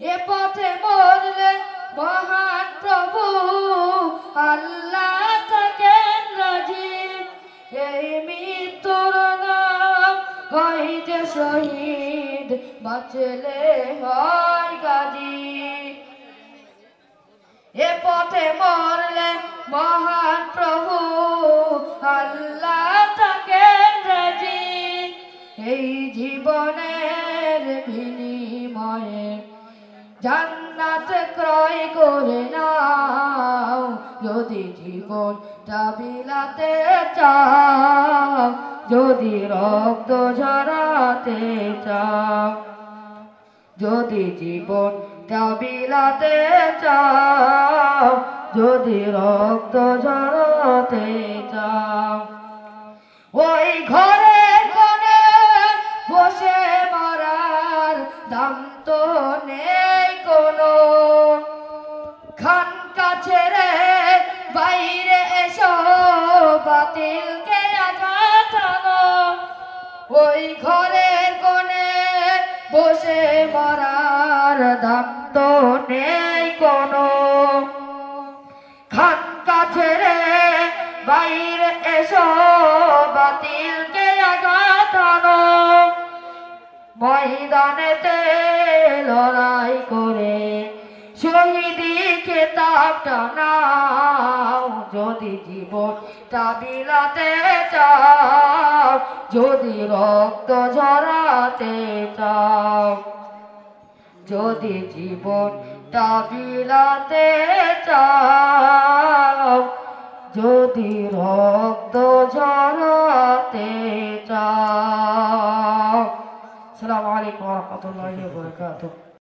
এ পথে মরলে মহান প্রভু, আল্লাহ থাকেন রাজি। এই মৃত্যুর নাম যে শহীদ, বাঁচলে হয় গাজী। এ পথে মরলে মহান প্রভু, আল্লাহ থাকেন রাজি। এই জীবনের বিনিময়ে জান্নাত ক্রয় করে নাও। যদি জীবনটা বিলাতে চাও, যদি রক্ত ঝরাতে চাও, যদি জীবনটা বিলাতে চাও, যদি রক্ত ঝরাতে চাও, ওই ঘরে বাইরে এসো, বাতিলকে আঘাত আনো। ওই ঘরের কোণে বসে মরার দাম তো নেই কোনো খান ছেড়ে বাইরে এসো, বাতিলকে আঘাত আনো। ময়দানেতে লড়াই করে শহীদি খেতাবটা নাও যদি জীবনটা বিলাতে চাও, যদি রক্ত ঝরাতে চাও, যদি জীবনটা বিলাতে চাও, যদি রক্ত ঝরাতে চাও। সালামু রাহমাতুল্লাহি বারাকাতুহু।